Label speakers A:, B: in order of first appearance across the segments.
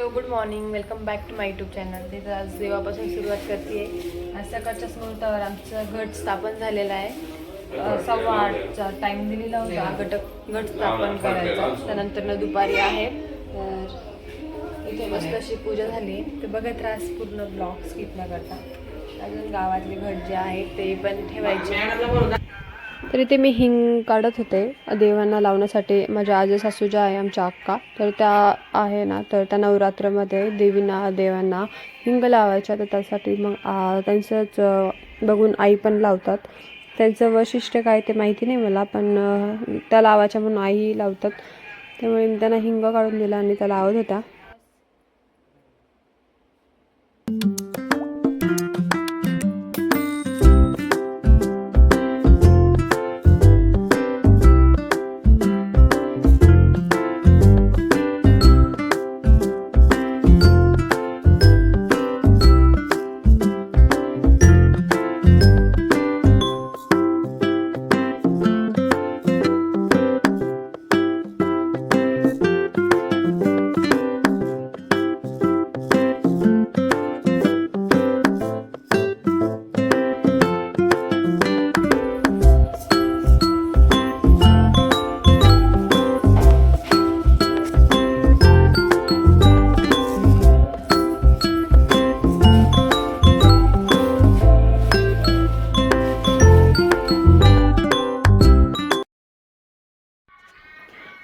A: Hello good morning. Welcome back to my YouTube channel. तिथं आज देवापासून सुरुवात करते आज सकाळच्याच मुहूर्तावर आमचं घट स्थापन झालेलं आहे. सव्वा आठचा टाईम दिलेला होता. गट घट स्थापन करायचा. त्यानंतर न दुपारी आहे. तर इथे मस्त अशी पूजा झाली. तर बघत राहा पूर्ण ब्लॉग स्किप न करता अजून गावातले घट जे आहेत ते पण ठेवायचे. तर इथे मी हिंग काढत होते. देवांना लावण्यासाठी. माझ्या आजी सासू ज्या आहे आमच्या अक्का. तर त्या आहे ना तर त्या नवरात्रामध्ये देवींना देवांना हिंग लावायच्या. तर त्यासाठी मग त्यांचंच बघून आई पण लावतात. त्यांचं वैशिष्ट्य काय ते माहिती नाही मला पण त्या लावायच्या म्हणून आई लावतात. त्यामुळे मी त्यांना हिंग काढून दिला आणि त्या लावत होत्या.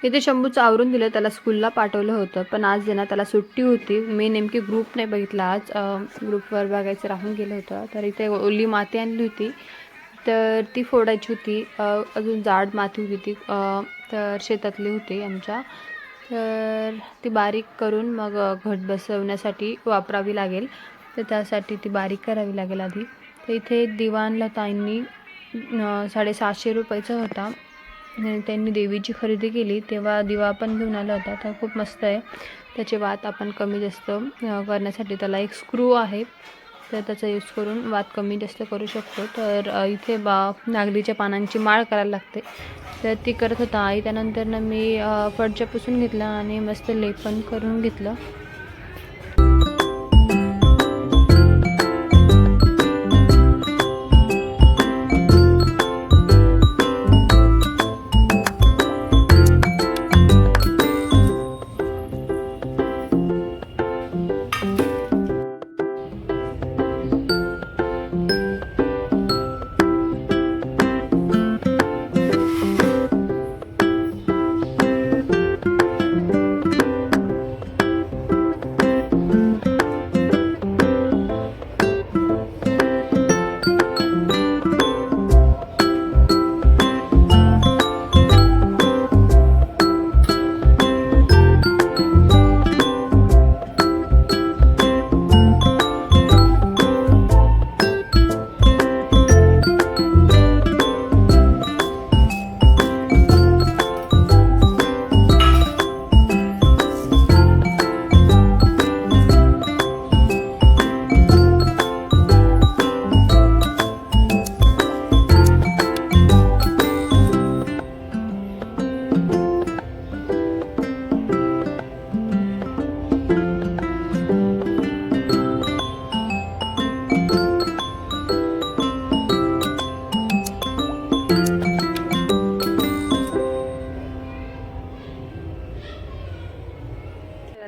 A: तिथे शंभूचं आवरून दिलं त्याला स्कूलला पाठवलं होतं. पण आज आहे ना त्याला सुट्टी होती मी नेमकी ग्रुप नाही बघितला आज. ग्रुपवर बघायचं राहून गेलं होतं. तर इथे ओली माती आणली होती. तर ती फोडायची होती. अजून जाड माती होती. ती तर शेतातली होती आमच्या. तर ती बारीक करून मग घट बसवण्यासाठी वापरावी लागेल. तर त्यासाठी ती बारीक करावी लागेल आधी. तर इथे दिवाणला ताईंनी साडेसातशे रुपयाचा होता. त्यांनी देवीची खरेदी केली. तेव्हा दिवा पण घेऊन आला होता. तर खूप मस्त आहे. त्याचे वात आपण कमी जास्त करण्यासाठी त्याला एक स्क्रू आहे. तर त्याचा यूज करून वात कमी जास्त करू शकतो. तर इथे बा नागलीच्या पानांची माळ करायला लागते. तर ती करत होता आई. त्यानंतर मी फडच्या पुसून घेतला आणि मस्त लेपन करून घेतलं.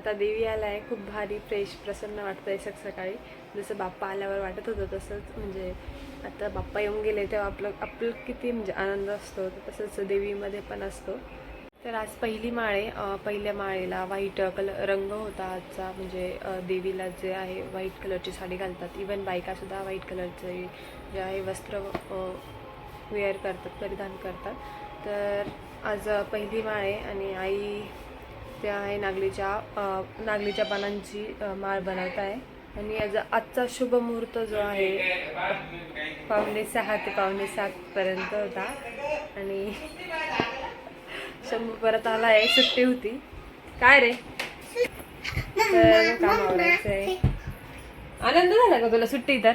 A: आता देवी आला आहे खूप भारी फ्रेश प्रसन्न वाटतंय सक सकाळी. जसं बाप्पा आल्यावर वाटत होतं तसंच म्हणजे आता बाप्पा येऊन गेले तेव्हा आपलं आपलं किती म्हणजे आनंद असतो तसंच देवीमध्ये पण असतो. तर आज पहिली माळे पहिल्या माळेला व्हाईट कलर रंग होता आजचा म्हणजे देवीला जे आहे व्हाईट कलरची साडी घालतात. इवन बायकासुद्धा व्हाईट कलरचे जे आहे वस्त्र वेअर करतात परिधान करतात. तर आज पहिली माळे आणि आई ते आहे नागलीच्या नागलीच्या पानांची माळ बनवत आहे आणि आज आजचा शुभ मुहूर्त जो आहे पावणे सहा ते पावणे सातपर्यंत होता. आणि शंभू परत आला आहे सुट्टी होती. काय रे? तर काम आवडायचं आहे आनंद झाला का तुला सुट्टी तर?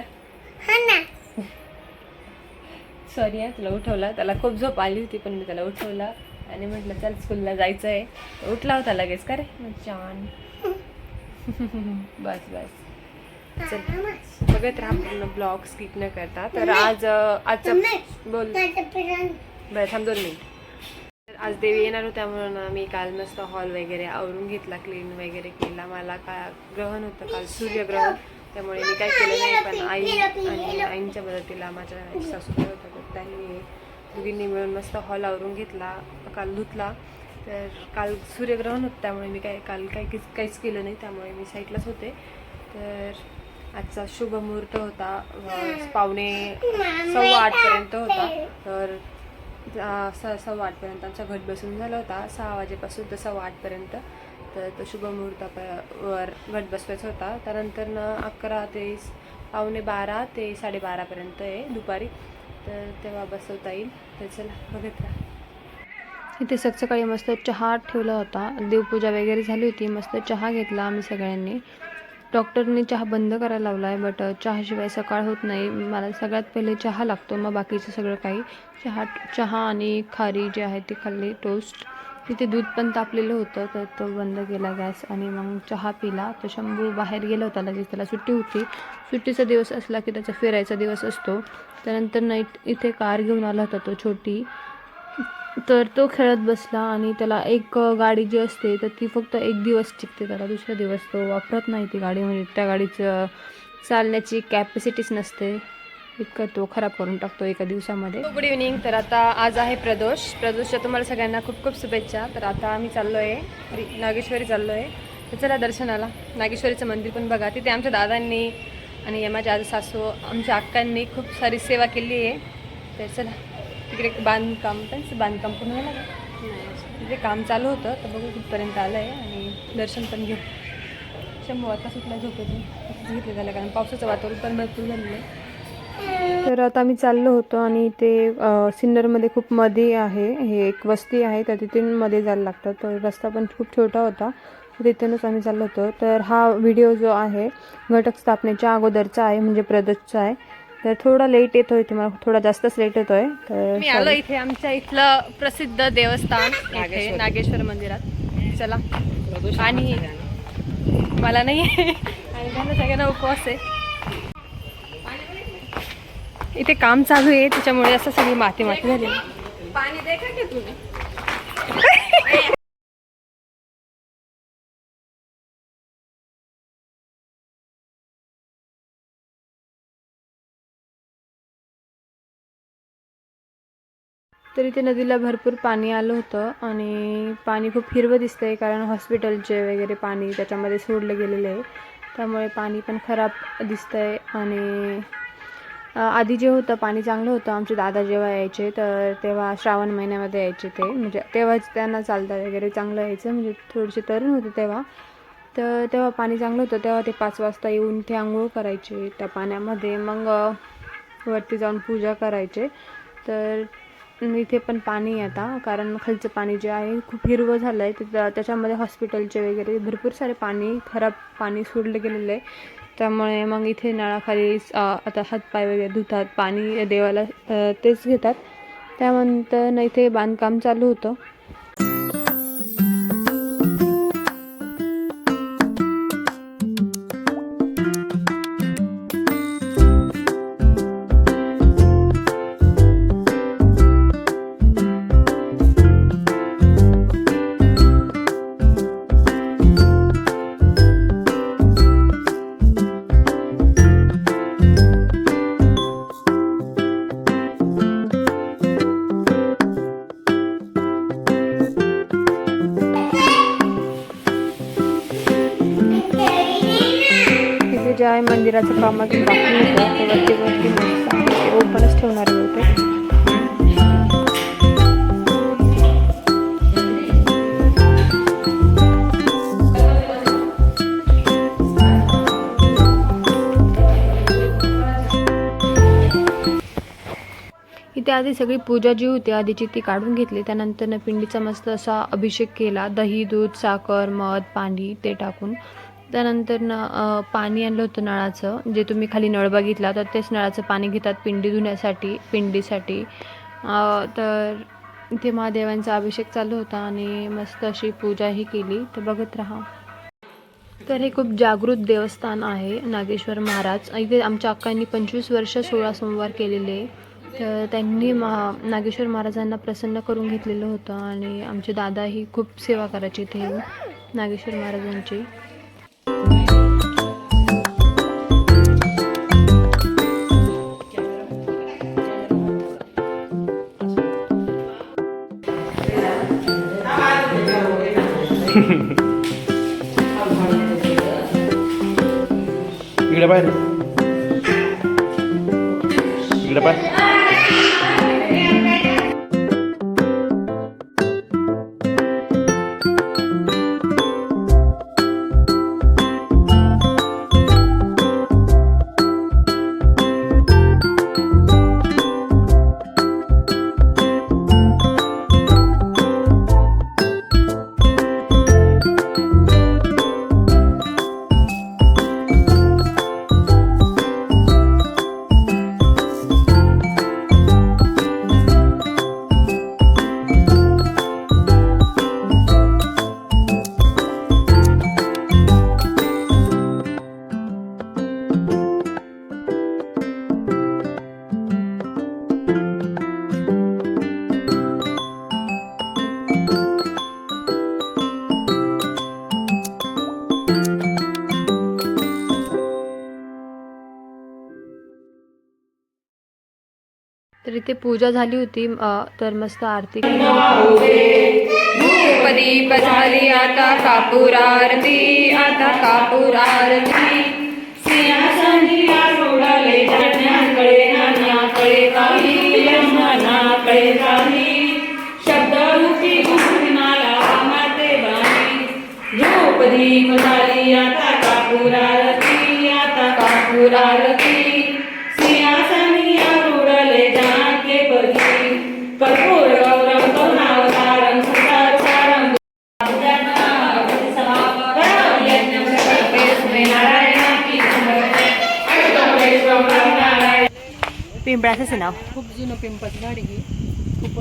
A: सॉरी आहे तुला उठवला. त्याला खूप झोप आली होती पण मी त्याला उठवला. आणि म्हटलं चल स्कूलला जायचं आहे उठला होता लगेच. का रे छान बस बस. चल. बघत राहा पूर्ण ब्लॉग स्किप न करता. तर आज आजचं बोल. बरं थांब दोन मिनिट. तर आज देवी येणार होत्या म्हणून मी काल मस्त हॉल वगैरे आवरून घेतला क्लीन वगैरे केला. मला का ग्रहण होतं काल सूर्यग्रहण. त्यामुळे मी काय केलं नाही पण आई आणि आईंच्या मदतीला माझ्या सासूबाई होत्या त्यांनी दोघींनी मिळून मस्त हॉल आवरून घेतला काल धुतला. तर काल सूर्यग्रहण होतं त्यामुळे मी काय काल काही काहीच केलं नाही त्यामुळे मी साईटलाच होते. तर आजचा शुभ मुहूर्त होता पावणे सव्वा आठपर्यंत होता. तर स सव्वा आठपर्यंत आमचा घट बसून झाला होता सहा वाजेपासून तर सव्वा आठपर्यंत तर तो शुभ मुहूर्त वर घट बसवायचा होता. त्यानंतर अकरा ते पावणे बारा ते साडेबारापर्यंत आहे दुपारी. तर तेव्हा बसवता येईल. तर चला बघत राहा. इथे सकाळी मस्त चहा ठेवला होता. देवपूजा वगैरे झाली होती. मस्त चहा घेतला आम्ही सगळ्यांनी. डॉक्टरने चहा बंद करायला लावला आहे बट चहाशिवाय सकाळ होत नाही. मला सगळ्यात पहिले चहा लागतो मग बाकीचं सगळं काही. चहा चहा आणि खारी जे आहे ते खाल्ली टोस्ट तिथे दूध पण तापलेलं होतं तर तो बंद केला गॅस आणि मग चहा पिला. तर शंभू बाहेर गेला होता लगेच त्याला सुट्टी होती. सुट्टीचा दिवस असला की त्याचा फिरायचा दिवस असतो. त्यानंतर नाईट इथे कार घेऊन आला होता तो छोटी. तर तो खेळत बसला आणि त्याला एक गाडी जी असते तर ती फक्त एक दिवस टिकते. त्याला दुसरा दिवस तो वापरत नाही ती गाडी. म्हणजे त्या गाडीचं चालण्याची कॅपॅसिटीच नसते. इतकं तो खराब करून टाकतो एका दिवसामध्ये. गुड इव्हनिंग तर आता आज आहे प्रदोष. प्रदोषच्या तुम्हाला सगळ्यांना खूप खूप शुभेच्छा. तर आता आम्ही चाललो आहे नागेश्वरी चाललो आहे तर चला दर्शनाला. नागेश्वरीचं मंदिर पण बघा. तिथे आमच्या दादांनी आणि माझ्या आज सासू आमच्या अक्कांनी खूप सारी सेवा केली आहे. तर चला तिकडे बांधकाम पण बांधकाम पूर्ण झालं तिथे काम चालू होतं. तर बघू कुठपर्यंत आलं आहे आणि दर्शन पण घेऊ. शंभू आता सुटला झोपेतून. घेतलं झालं कारण पावसाचं वातावरण पण भरपूर झालेलं आहे. तर आता आम्ही चाललो होतो आणि ते सिन्नरमध्ये खूप मध्ये आहे. हे एक वस्ती आहे तर तिथून मध्ये जायला लागतं. तर रस्ता पण खूप छोटा होता. तिथूनच आम्ही चाललो होतो. तर हा व्हिडिओ जो आहे घटक स्थापनेच्या अगोदरचा आहे म्हणजे प्रदोषचा आहे. तर थोडा लेट येतोय तुम्हाला थोडा जास्तच लेट येतोय तर मी आलो इथे आमच्या इथलं प्रसिद्ध देवस्थान इथे नागेश्वर. मंदिरात. चला. आणि मला नाही आणि त्यांना सगळ्यांना उपवास आहे. इथे काम चालू आहे त्याच्यामुळे असं सगळी माती माती झाली.
B: पाणी दे का तुम्ही?
A: तर इथे नदीला भरपूर पाणी आलं होतं आणि पाणी खूप हिरवं दिसतंय कारण हॉस्पिटलचे वगैरे पाणी त्याच्यामध्ये सोडलं गेलेलं आहे. त्यामुळे पाणी पण खराब दिसतंय आणि आधी जे होतं पाणी चांगलं होतं आमचे दादा जेव्हा यायचे तर तेव्हा श्रावण महिन्यामध्ये यायचे ते. म्हणजे तेव्हाच त्यांना चालता वगैरे चांगलं यायचं म्हणजे थोडेसे तरुण होते तेव्हा. तर तेव्हा पाणी चांगलं होतं तेव्हा ते पाच वाजता येऊन ते आंघोळ करायचे त्या पाण्यामध्ये. मग वरती जाऊन पूजा करायचे. तर इथे पण पाणी आहे आता कारण खालचं पाणी जे आहे खूप हिरवं झालं आहे त्याच्यामध्ये हॉस्पिटलचे वगैरे भरपूर सारे पाणी खराब पाणी सोडलं गेलेलं आहे. त्यामुळे मग इथे नळाखाली आता हातपाय वगैरे धुतात पाणी देवाला तेच घेतात. त्यानंतर इथे बांधकाम चालू होतं. काय मंदिराचं काम अजून बाकी होतं ते वरती वरती ते ओपनच ठेवणार होते इथे आधी सगळी पूजा जी होती आधीची ती काढून घेतली. त्यानंतर पिंडीचा मस्त असा अभिषेक केला. दही दूध साखर मध पाणी ते टाकून. त्यानंतर न पाणी आणलं होतं नळाचं जे तुम्ही खाली नळ बघितला तर तेच नळाचं पाणी घेतात पिंडी धुण्यासाठी पिंडीसाठी. तर इथे महादेवांचा अभिषेक चालू होता आणि मस्त अशी पूजाही केली. तर बघत राहा. तर हे खूप जागृत देवस्थान आहे नागेश्वर महाराज. इथे आमच्या अक्कांनी पंचवीस वर्ष सोळा सोमवार केलेले. तर त्यांनी महा नागेश्वर महाराजांना प्रसन्न करून घेतलेलं होतं आणि आमचे दादाही खूप सेवा करायचे इथे नागेश्वर महाराजांची.
C: इकडे बाहेर इकडे बाहेर
A: इथे पूजा झाली होती तर मस्त आरती
B: धूपदीप झाली आता कापूर आरती आता कापूर आरती सिंहासनी सोडले जाण्याकडे नाण्याकडे काही काही. शब्दरूपी माते बाणी झाली आता कापूर आरती आता कापूर आरती
A: पिंपळाचं नाव
D: खूप जुनं पिंपळाचं झाड आहे हे. खूप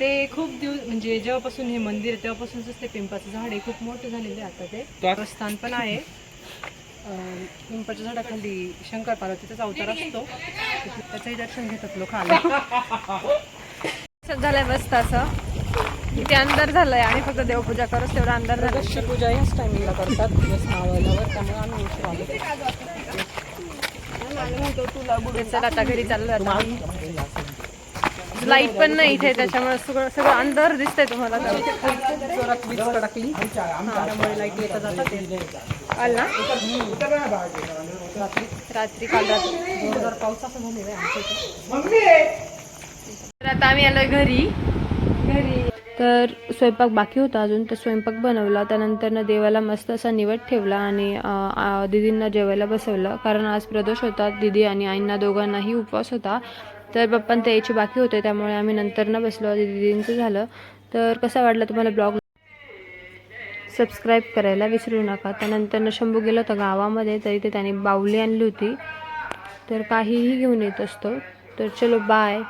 D: ते खूप दिवस म्हणजे जेव्हापासून हे मंदिर आहे तेव्हापासूनच ते पिंपळाचं झाड आहे. खूप मोठं झालेलं आहे आता ते. प्रस्थान पण आहे. अं, पिंपळाच्या झाडाखाली शंकर पार्वतीचाच अवतार असतो. त्याचंही दर्शन घेतात लोक आले.
A: झालंय मस्त असं. इथे अंधार झालंय आणि फक्त देवपूजा करूच तेवढा अंधार झाला
D: पूजा ह्याच टायमिंगला करतात. दिवस मावळल्यावर त्यामुळे आम्ही उशीर आलो.
A: चला आता घरी चाललो लाइट पण नाही इथे त्याच्यामुळे सगळं सगळं अंधार दिसतंय तुम्हाला
D: लाइट जातात
A: ना रात्री काल रात्री.
D: पाऊस
A: तर आता आम्ही आलोय घरी. घरी. तर स्वयंपाक बाकी होता अजून तर स्वयंपाक बनवला. त्यानंतर देवाला मस्त असा निवड ठेवला आणि दिदींना दीदींना जेवायला बसवलं. कारण आज प्रदोष होता दीदी आणि आईंना दोघांनाही उपवास होता. तर पप्पांना ते यायचे बाकी होते त्यामुळे आम्ही नंतर न बसलो. दीदींचं झालं. तर कसा वाटला तुम्हाला ब्लॉग? सबस्क्राईब करायला विसरू नका. त्यानंतर शंभू गेलो होता गावामध्ये तरी ते त्याने बावली आणली होती. तर काहीही घेऊन येत असतो. तर चलो बाय